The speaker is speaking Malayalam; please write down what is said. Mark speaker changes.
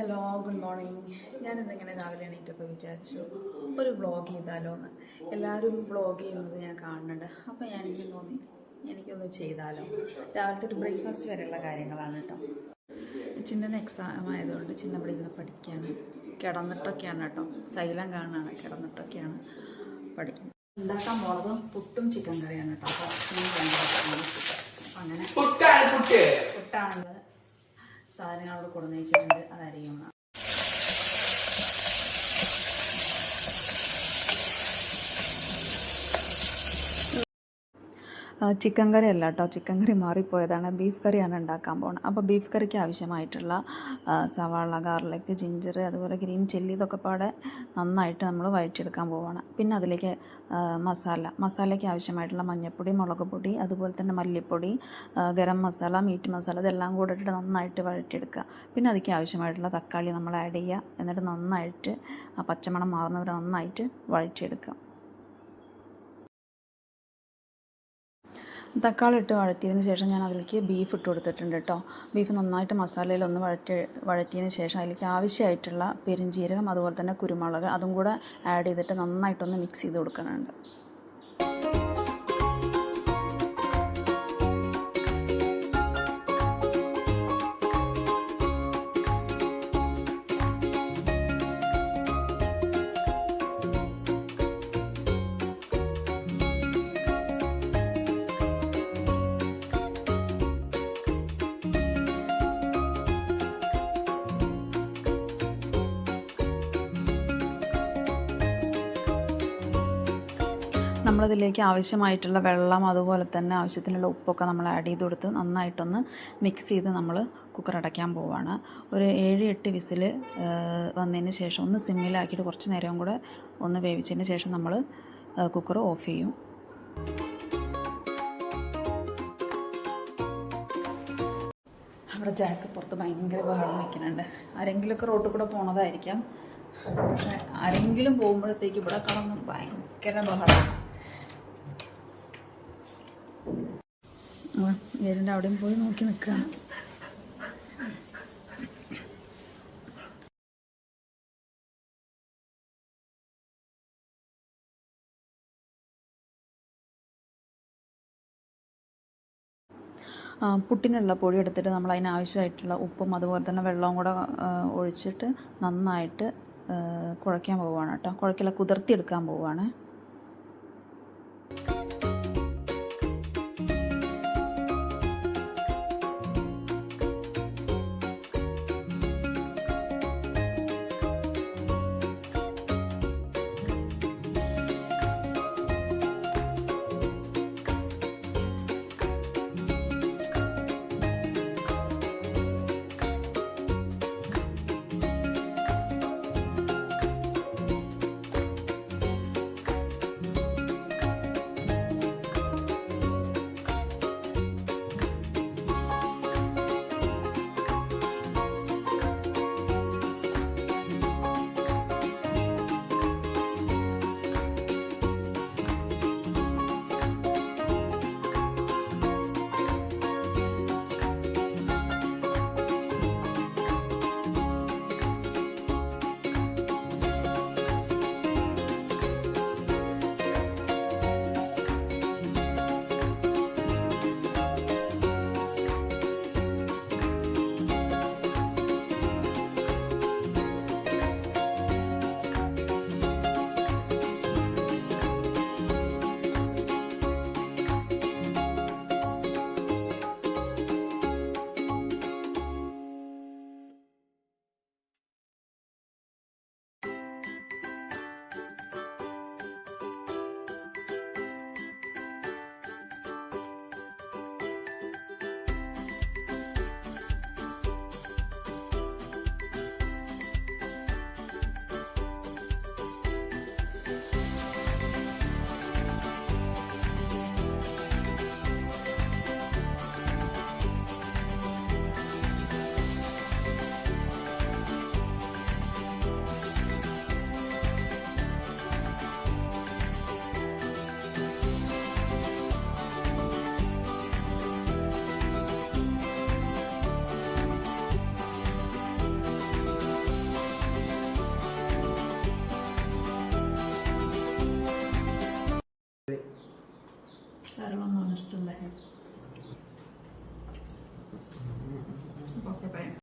Speaker 1: ഹലോ ഗുഡ് മോർണിംഗ് ഞാൻ ഇന്നിങ്ങനെ രാവിലെ എണീറ്റപ്പോൾ വിചാരിച്ചു ഒരു വ്ളോഗ് ചെയ്താലോ എന്ന് എല്ലാവരും വ്ളോഗ് ചെയ്യുന്നത് ഞാൻ കാണുന്നുണ്ട്. അപ്പോൾ ഞാൻ എനിക്ക് തോന്നി എനിക്കൊന്ന് ചെയ്താലോ. രാവിലത്തെ ഒരു ബ്രേക്ക്ഫാസ്റ്റ് വരെയുള്ള കാര്യങ്ങളാണ് കേട്ടോ. ചിന്നൻ എക്സാം ആയതുകൊണ്ട് ചിന്ന ഇവിടെ ഇരുന്ന് പഠിക്കുകയാണ് കിടന്നിട്ടൊക്കെയാണ് കേട്ടോ. സൈലം കാണാണ് കിടന്നിട്ടൊക്കെയാണ് പഠിക്കുന്നത്. ഉണ്ടാക്കാൻ പോണത് പുട്ടും ചിക്കൻ കറിയാണ് കേട്ടോ. അപ്പോൾ അങ്ങനെ
Speaker 2: പുട്ടാണ് പുട്ട്.
Speaker 1: പുട്ടാണുള്ളത്. സാധനങ്ങളോട് കൊടുന്ന് വെച്ചിട്ടുണ്ട്. അത് ചിക്കൻ കറി അല്ല കേട്ടോ. ചിക്കൻ കറി മാറിപ്പോയതാണ്. ബീഫ് കറിയാണ് ഉണ്ടാക്കാൻ പോകുന്നത്. അപ്പോൾ ബീഫ് കറിക്ക് ആവശ്യമായിട്ടുള്ള സവാള ഗാർലിക് ജിഞ്ചർ അതുപോലെ ഗ്രീൻ ചില്ലി ഇതൊക്കെ പാടെ നന്നായിട്ട് നമ്മൾ വഴറ്റിയെടുക്കാൻ പോവുകയാണ് പിന്നെ അതിലേക്ക് മസാല. മസാലയ്ക്ക് ആവശ്യമായിട്ടുള്ള മഞ്ഞൾപ്പൊടി മുളക് പൊടി അതുപോലെ തന്നെ മല്ലിപ്പൊടി ഗരം മസാല മീറ്റ് മസാല ഇതെല്ലാം കൂടെ ഇട്ടിട്ട് നന്നായിട്ട് വഴറ്റിയെടുക്കുക. പിന്നെ അതിലേക്ക് ആവശ്യമായിട്ടുള്ള തക്കാളി നമ്മൾ ആഡ് ചെയ്യുക. എന്നിട്ട് നന്നായിട്ട് ആ പച്ചമണം മാറുന്നവരെ നന്നായിട്ട് വഴറ്റിയെടുക്കുക. തക്കാളി ഇട്ട് വഴറ്റിയതിന് ശേഷം ഞാൻ അതിലേക്ക് ബീഫ് ഇട്ട് കൊടുത്തിട്ടുണ്ട് കേട്ടോ. ബീഫ് നന്നായിട്ട് മസാലയിൽ ഒന്ന് വഴറ്റി വഴറ്റിയതിന് ശേഷം അതിലേക്ക് ആവശ്യമായിട്ടുള്ള പെരിഞ്ജീരകം അതുപോലെ തന്നെ കുരുമുളക് അതും കൂടെ ആഡ് ചെയ്തിട്ട് നന്നായിട്ടൊന്ന് മിക്സ് ചെയ്ത് കൊടുക്കുന്നുണ്ട്. നമ്മളതിലേക്ക് ആവശ്യമായിട്ടുള്ള വെള്ളം അതുപോലെ തന്നെ ആവശ്യത്തിനുള്ള ഉപ്പൊക്കെ നമ്മൾ ആഡ് ചെയ്ത് കൊടുത്ത് നന്നായിട്ടൊന്ന് മിക്സ് ചെയ്ത് നമ്മൾ കുക്കർ അടയ്ക്കാൻ പോവാണ്. ഒരു ഏഴ് എട്ട് വിസിൽ വന്നതിന് ശേഷം ഒന്ന് സിമ്മിലാക്കിയിട്ട് കുറച്ച് നേരം കൂടെ ഒന്ന് വേവിച്ചതിന് ശേഷം നമ്മൾ കുക്കർ ഓഫ് ചെയ്യും. നമ്മുടെ ജാക്ക് പുറത്ത് ഭയങ്കര ബഹളം വയ്ക്കുന്നുണ്ട് ആരെങ്കിലുമൊക്കെ റോട്ടിൽ കൂടെ പോണതായിരിക്കാം. പക്ഷെ ആരെങ്കിലും പോകുമ്പോഴത്തേക്ക് ഇവിടെ കടന്ന് ഭയങ്കര ബഹളമാണ്. വീടിന്റെ അവിടെയും പോയി നോക്കി നിൽക്കുകയാണ് പുട്ടിനുള്ള പൊടി എടുത്തിട്ട് നമ്മൾ അതിനാവശ്യമായിട്ടുള്ള ഉപ്പും അതുപോലെ തന്നെ വെള്ളവും കൂടെ ഒഴിച്ചിട്ട് നന്നായിട്ട് കുഴയ്ക്കാൻ പോവുകയാണ് കേട്ടോ. കുഴക്കില്ല കുതിർത്തിയെടുക്കാൻ പോവുകയാണ്. సర్వం అనుష్ఠులే